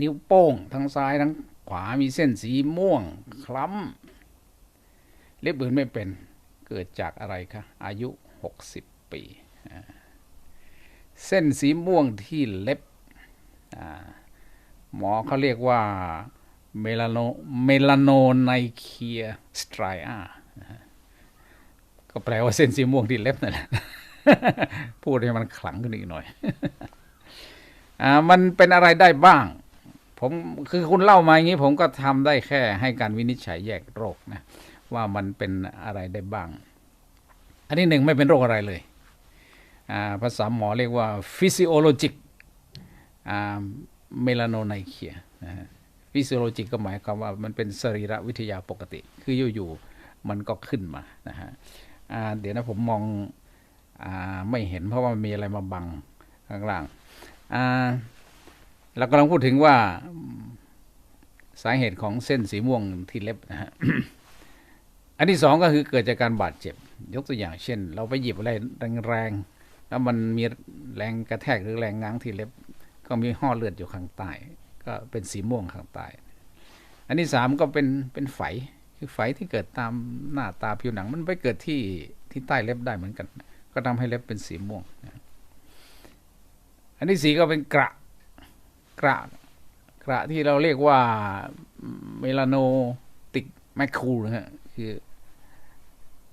นิ้วโป้ง ทั้งซ้ายทั้งขวามีเส้นสีม่วงคล้ำเล็บอื่นไม่เป็นเกิดจากอะไรคะอายุ 60 ปี เส้นสีม่วงที่เล็บหมอเขาเรียกว่าเมลาโนเมลาโนไนเคียสไตรอาก็แปลว่าเส้นสีม่วงที่เล็บนั่นแหละพูดให้มันขลังขึ้นอีกหน่อยอมันเป็นอะไรได้บ้าง ผมคือคุณเล่ามาอย่างนี้ผมก็ทำได้แค่ให้การวินิจฉัยแยกโรคนะว่ามันเป็นอะไรได้บ้าง อันที่หนึ่งไม่เป็นโรคอะไรเลยภาษาหมอเรียกว่า physiologic อ่า melanonicea นะฮะ physiologic ก็หมายความว่ามันเป็นสรีรวิทยาปกติ คืออยู่ๆมันก็ขึ้นมานะฮะเดี๋ยวนะผมมองอไม่เห็นเพราะว่ามีอะไรมาบังข้างล่างอ่า เรากำลังพูดถึงว่าสาเหตุของเส้นสีม่วงที่เล็บนะฮะอันที่สองก็คือเกิดจากการบาดเจ็บ ยกตัวอย่างเช่น เราไปหยิบอะไรแรงๆแล้วมันมีแรงกระแทกหรือแรงง้างที่เล็บ ก็มีห่อเลือดอยู่ข้างใต้ก็เป็นสีม่วงข้างใต้อันที่สามก็เป็นเป็นไฝคือไฝที่เกิดตามหน้าตาผิวหนัง มันไปเกิดที่ที่ใต้เล็บได้เหมือนกัน ก็ทำให้เล็บเป็นสีม่วง อันที่สี่ก็เป็นกระ กระกระที่เราเรียกว่าเมลาโนติกแมคคูลนะฮะคือ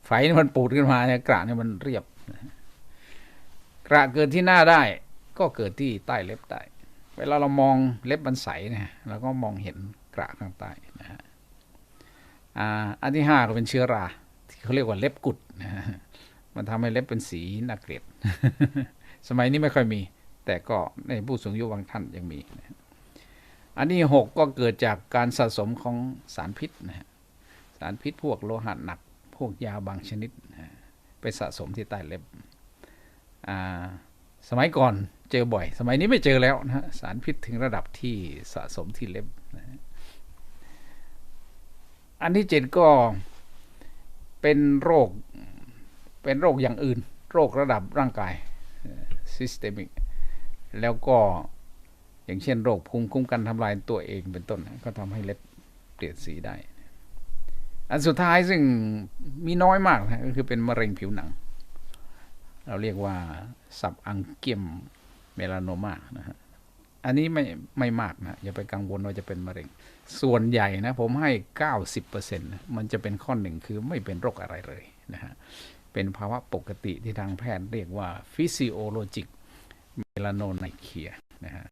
ไฝนี่มันปูดขึ้นมาเนี่ยกระเนี่ยมันเรียบ กระเกิดที่หน้าได้ ก็เกิดที่ใต้เล็บได้ เวลาเรามองเล็บมันใสเนี่ยเราก็มองเห็นกระข้างใต้นะฮะอ,อันที่ห้าก็เป็นเชื้อรา ที่เขาเรียกว่าเล็บกุดนะฮะมันทำให้เล็บเป็นสีน่าเกลียด สมัยนี้ไม่ค่อยมี แต่ก็ในผู้สูงอายุบางท่านยังมี อันที่หกก็เกิดจากการสะสมของสารพิษนะฮะสารพิษพวกโลหะหนัก พวกยาบางชนิดนะไปสะสมที่ใต้เล็บอ่าสมัยก่อนเจอบ่อย สมัยนี้ไม่เจอแล้วนะฮะสารพิษถึงระดับที่สะสมที่เล็บนะฮะอันที่เจ็ดก็เป็นโรค เป็นโรคอย่างอื่น โรคระดับร่างกาย systemic แล้วก็อย่างเช่นโรคภูมิคุ้มกันทำลายตัวเองเป็นต้น ก็ทำให้เล็บเปลี่ยนสีได้ อันสุดท้ายซึ่งมีน้อยมากนะก็คือเป็นมะเร็งผิวหนัง เราเรียกว่าสับอังเกียมเมลานมานะฮะอันนี้ไม่ไม่มากนะอย่าไปกังวลว่าจะเป็นมะเร็ง ส่วนใหญ่นะผมให้ 90%นะมันจะเป็นข้อหนึ่งคือไม่เป็นโรคอะไรเลยนะฮะเป็นภาวะปกติที่ทางแพทย์เรียกว่า physiologic เมลานไนเคียนะฮะ